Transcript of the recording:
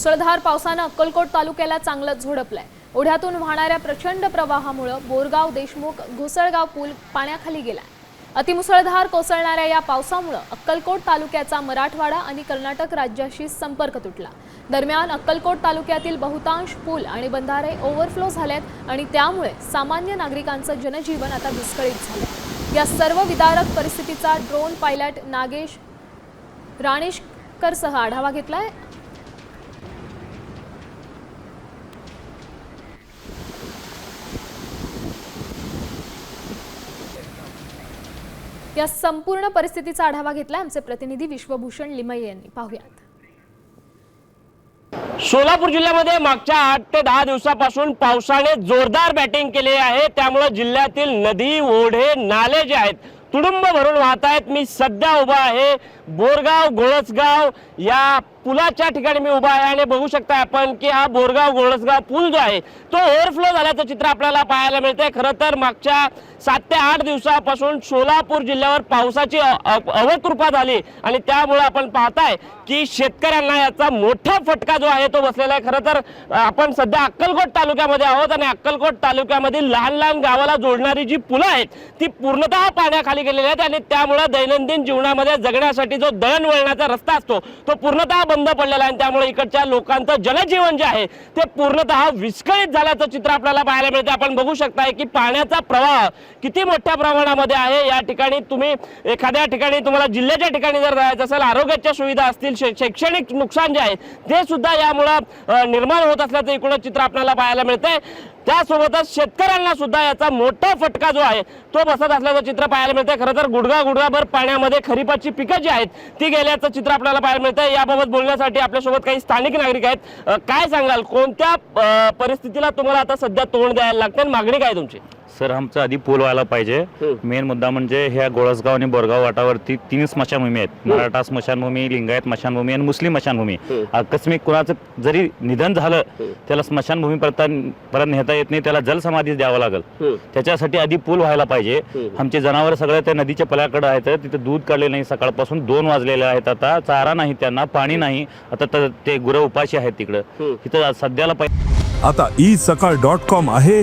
मुसळधार पावसानं अक्कलकोट तालुक्याला चांगलंच झोडपलंय. ओढ्यातून वाहणाऱ्या प्रचंड प्रवाहामुळं बोरगाव देशमुख घुसळगाव पूल पाण्याखाली गेलाय. अतिमुसळधार कोसळणाऱ्या या पावसामुळं अक्कलकोट तालुक्याचा मराठवाडा आणि कर्नाटक राज्याशी संपर्क तुटला. दरम्यान अक्कलकोट तालुक्यातील बहुतांश पूल आणि बंधारे ओव्हरफ्लो झालेत आणि त्यामुळे सामान्य नागरिकांचं जनजीवन आता विस्कळीत झालं या सर्व विदारक परिस्थितीचा ड्रोन पायलट नागेश राणेशकरसह आढावा घेतलाय. या संपूर्ण परिस्थितीचा आढावा घेतला आमचे प्रतिनिधी विश्वभूषण लिमये यांनी. पाहुयात. सोलापूर जिल्ह्यामध्ये मागच्या आठ ते दहा दिवसापासून पावसाने जोरदार बॅटिंग केली आहे. त्यामुळे जिल्ह्यातील नदी ओढे नाले जे आहेत तुडुंब भरून वाहत आहेत मी सध्या उभा आहे. बोरगाव गोळसगाव या पुलाच्या ठिकाणी मी उभा आहे आणि बघू शकता आपण की हा बोरगाव गोळसगाव पूल जो आहे तो ओव्हरफ्लो झाल्याचं चित्र आपल्याला पाहायला मिळतंय. खरं तर मागच्या सात ते आठ दिवसापासून सोलापूर जिल्ह्यावर पावसाची अवकृपा झाली आणि त्यामुळे आपण पाहताय की शेतकऱ्यांना याचा मोठा फटका जो आहे तो बसलेला आहे. खरं तर आपण सध्या अक्कलकोट तालुक्यामध्ये आहोत आणि अक्कलकोट तालुक्यामधील लहान लहान गावाला जोडणारी जी पुलं आहेत ती पूर्णतः पाण्याखाली गेलेली आहेत आणि त्यामुळे दैनंदिन जीवनामध्ये जगण्यासाठी जो दळणवळणाचा रस्ता असतो तो पूर्णतः बंद पडलेला आहे आणि त्यामुळे इकडच्या लोकांचं जनजीवन जे आहे ते पूर्णतः विस्कळीत झाल्याचं चित्र आपल्याला पाहायला मिळते आपण बघू शकताय की पाण्याचा प्रवाह किती मोठ्या प्रमाणामध्ये आहे. या ठिकाणी तुम्ही एखाद्या ठिकाणी तुम्हाला जिल्ह्याच्या ठिकाणी जर जायचं असेल आरोग्याच्या सुविधा असतील शैक्षणिक नुकसान जे आहे ते सुद्धा यामुळं निर्माण होत असल्याचं एकूण चित्र आपल्याला पाहायला मिळतंय. त्यासोबतच शेतकऱ्यांना सुद्धा याचा मोठा फटका जो आहे तो बसत असल्याचं चित्र पाहायला मिळतंय. खरं तर गुडगा गुडगाभर पाण्यामध्ये खरीपाची पिकं जी आहेत ती गेल्याचं चित्र आपल्याला पाहायला मिळतंय. याबाबत सांगण्यासाठी आपल्यासोबत काही स्थानिक नागरिक आहेत. काय सांगाल? कोणत्या परिस्थितीला तुम्हाला आता सध्या तोंड द्यायला लागते आणि मागणी काय तुमची? सर आमचा आधी पूल व्हायला पाहिजे. मेन मुद्दा म्हणजे ह्या गोळसगाव आणि बोरगाव वाटावरती तीन स्मशानभूमी आहेत. मराठा स्मशानभूमी लिंगायत स्मशानभूमी आणि मुस्लिम स्मशानभूमी. आकस्मिक कुणाचं जरी निधन झालं. त्याला स्मशानभूमी परत परत नेता येत नाही त्याला जलसमाधी द्यावं लागेल. त्याच्यासाठी आधी पूल व्हायला पाहिजे. आमचे जनावर सगळे त्या नदीच्या पल्याकडे आहेत. तिथे दूध काढले नाही. सकाळपासून दोन वाजलेले आहेत आता. चारा नाही त्यांना पाणी नाही. आता त- ते गुरं उपाशी आहेत तिकडं. तिथं सध्याला पाहिजे आता ई सकाळ डॉट कॉम आहे.